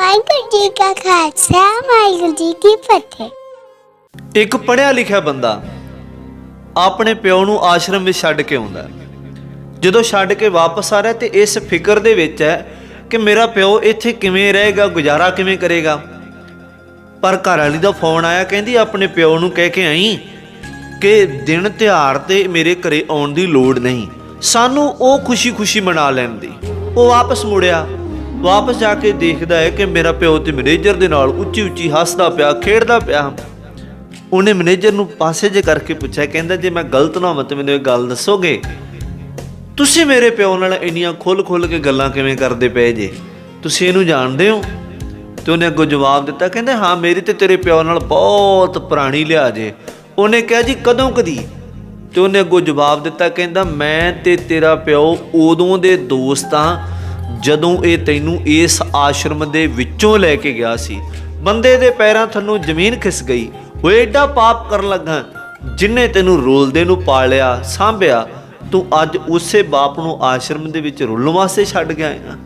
ਵਾਹਿਗੁਰੂ ਜੀ ਕਾ ਖਾਲਸਾ, ਵਾਹਿਗੁਰੂ ਜੀ ਕੀ ਫਤਿਹ। ਇੱਕ ਪੜ੍ਹਿਆ ਲਿਖਿਆ ਬੰਦਾ ਆਪਣੇ ਪਿਓ ਨੂੰ ਆਸ਼ਰਮ ਵਿੱਚ ਛੱਡ ਕੇ ਆਉਂਦਾ ਜਦੋਂ ਛੱਡ ਕੇ ਵਾਪਸ ਆ ਰਿਹਾ ਤੇ ਇਸ ਫਿਕਰ ਦੇ ਵਿੱਚ ਹੈ ਕਿ ਮੇਰਾ ਪਿਓ ਇੱਥੇ ਕਿਵੇਂ ਰਹੇਗਾ, ਗੁਜ਼ਾਰਾ ਕਿਵੇਂ ਕਰੇਗਾ। ਪਰ ਘਰ ਵਾਲੀ ਦਾ ਫੋਨ ਆਇਆ, ਕਹਿੰਦੀ, ਆਪਣੇ ਪਿਓ ਨੂੰ ਕਹਿ ਕੇ ਆਈ ਕਿ ਦਿਨ ਤਿਉਹਾਰ ਤੇ ਮੇਰੇ ਘਰੇ ਆਉਣ ਦੀ ਲੋੜ ਨਹੀਂ। ਸਾਨੂੰ ਉਹ ਖੁਸ਼ੀ-ਖੁਸ਼ੀ ਮਨਾ ਲੈਣ ਦੀ। ਉਹ ਵਾਪਸ ਮੁੜਿਆ। ਵਾਪਸ ਜਾ ਕੇ ਦੇਖਦਾ ਹੈ ਕਿ ਮੇਰਾ ਪਿਓ ਤੇ ਮੈਨੇਜਰ ਦੇ ਨਾਲ ਉੱਚੀ-ਉੱਚੀ ਹੱਸਦਾ ਪਿਆ, ਖੇਡਦਾ ਪਿਆ। ਉਹਨੇ ਮੈਨੇਜਰ ਨੂੰ ਪਾਸੇ ਜੇ ਕਰਕੇ ਪੁੱਛਿਆ, ਕਹਿੰਦਾ, ਜੇ ਮੈਂ ਗਲਤ ਨਾ ਹੋਵਾਂ ਤੇ ਮੈਨੂੰ ਇਹ ਗੱਲ ਦੱਸੋਗੇ? ਤੁਸੀਂ ਮੇਰੇ ਪਿਓ ਨਾਲ ਇੰਨੀਆਂ ਖੁੱਲ-ਖੁੱਲ ਕੇ ਗੱਲਾਂ ਕਿਵੇਂ ਕਰਦੇ ਪਏ ਜੇ? ਤੁਸੀਂ ਇਹਨੂੰ ਜਾਣਦੇ ਹੋ? ਤੇ ਉਹਨੇ ਅੱਗੋਂ ਜਵਾਬ ਦਿੱਤਾ, ਕਹਿੰਦੇ, ਹਾਂ, ਮੇਰੀ ਤੇ ਤੇਰੇ ਪਿਓ ਨਾਲ ਬਹੁਤ ਪੁਰਾਣੀ ਲਿਆ ਜੇ। ਉਹਨੇ ਕਿਹਾ, ਜੀ, ਕਦੋਂ ਕਦੀ ਤੇ ਉਹਨੇ ਅੱਗੋਂ ਜਵਾਬ ਦਿੱਤਾ, ਕਹਿੰਦਾ, ਮੈਂ ਤੇ ਤੇਰਾ ਪਿਓ ਉਦੋਂ ਦੇ ਦੋਸਤ ਹਾਂ ਜਦੋਂ ਇਹ ਤੈਨੂੰ ਇਸ ਆਸ਼ਰਮ ਦੇ ਵਿੱਚੋਂ ਲੈ ਕੇ ਗਿਆ ਸੀ, ਬੰਦੇ ਦੇ ਪੈਰਾਂ ਥੱਲੋਂ ਜ਼ਮੀਨ ਖਿਸ ਗਈ। ਉਹ ਐਡਾ ਪਾਪ ਕਰਨ ਲੱਗਾ, ਜਿਨੇ ਤੈਨੂੰ ਰੋਲਦੇ ਨੂੰ ਪਾਲਿਆ, ਸਾਂਭਿਆ, ਤੂੰ ਅੱਜ ਉਸੇ ਬਾਪ ਨੂੰ ਆਸ਼ਰਮ ਦੇ ਵਿੱਚ ਰੁਲਣ ਵਾਸਤੇ ਛੱਡ ਗਿਆ ਹੈ